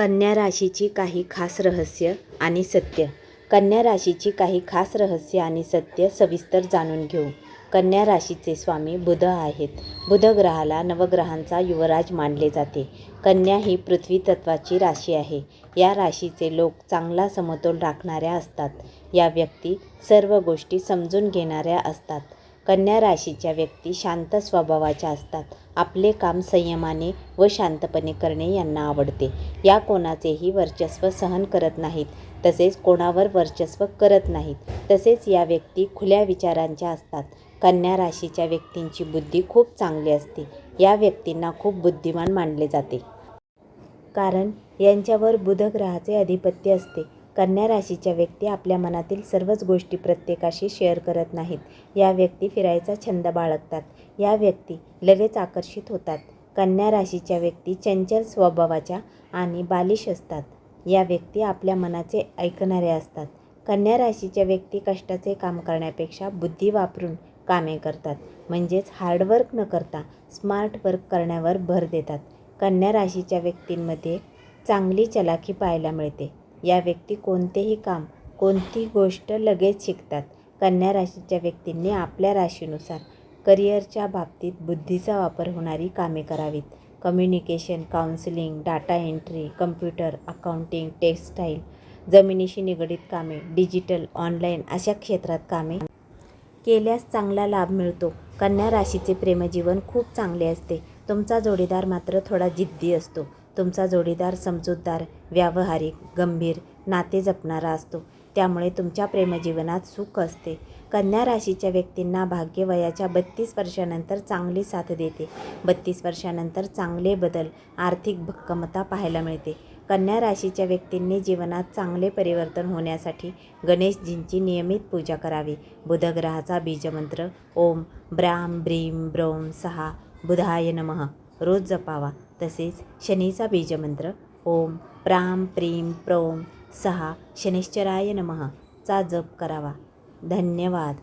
कन्या राशीची काही खास रहस्य आणि सत्य. कन्या राशीची काही खास रहस्य आणि सत्य सविस्तर जाणून घेऊ. कन्या राशीचे स्वामी बुध आहेत. बुध ग्रहाला नवग्रहांचा युवराज मानले जाते. कन्या ही पृथ्वी तत्वाची राशी आहे. या राशीचे लोक चांगला समतोल राखणाऱ्या असतात. या व्यक्ती सर्व गोष्टी समजून घेणाऱ्या असतात. कन्या राशीच्या व्यक्ती शांत स्वभावाच्या असतात. आपले काम संयमाने व शांतपणे करणे यांना आवडते. या कोणाचेही वर्चस्व सहन करत नाहीत. तसेच कोणावर वर्चस्व करत नाहीत. तसेच या व्यक्ती खुल्या विचारांच्या असतात. कन्या राशीच्या व्यक्तींची बुद्धी खूप चांगली असते. या व्यक्तींना खूप बुद्धिमान मानले जाते. कारण यांच्यावर बुधग्रहाचे अधिपत्य असते. कन्या राशीच्या व्यक्ती आपल्या मनातील सर्वच गोष्टी प्रत्येकाशी शेअर करत नाहीत. या व्यक्ती फिरायचा छंद बाळगतात. या व्यक्ती लगेच आकर्षित होतात. कन्या राशीच्या व्यक्ती चंचल स्वभावाच्या आणि बालिश असतात. या व्यक्ती आपल्या मनाचे ऐकणारे असतात. कन्या राशीच्या व्यक्ती कष्टाचे काम करण्यापेक्षा बुद्धी वापरून कामे करतात. म्हणजेच हार्डवर्क न करता स्मार्ट वर्क करण्यावर भर देतात. कन्या राशीच्या व्यक्तींमध्ये चांगली चलाखी पाहायला मिळते. या व्यक्ती कोणतेही काम कोणती गोष्ट लगेच शिकतात. कन्या राशीच्या व्यक्तींनी आपल्या राशीनुसार करिअरच्या बाबतीत बुद्धीचा वापर होणारी कामे करावीत. Communication counselling data entry computer accounting textile जमिनीशी निगडीत कामे डिजिटल ऑनलाईन अशा क्षेत्रात कामे केल्यास चांगला लाभ मिळतो. कन्या राशीचे प्रेमजीवन खूप चांगले असते. तुमचा जोडीदार मात्र थोडा जिद्दी असतो. तुमचा जोडीदार समजूतदार व्यावहारिक गंभीर नाते जपणारा असतो. त्यामुळे तुमच्या प्रेमजीवनात सुख असते. कन्या राशीच्या व्यक्तींना भाग्य वयाच्या बत्तीस वर्षानंतर चांगली साथ देते. बत्तीस वर्षानंतर चांगले बदल आर्थिक भक्कमता पाहायला मिळते. कन्या राशीच्या व्यक्तींनी जीवनात चांगले परिवर्तन होण्यासाठी गणेशजींची नियमित पूजा करावी. बुधग्रहाचा बीजमंत्र ओम ब्राम ब्रीम ब्रोम सहा बुधाय नमः. रोज जपावा. तसेच शनीचा बीजमंत्र ओम प्राम प्रेम प्रोम सहा शनिश्चराय नमः चा जप करावा. धन्यवाद.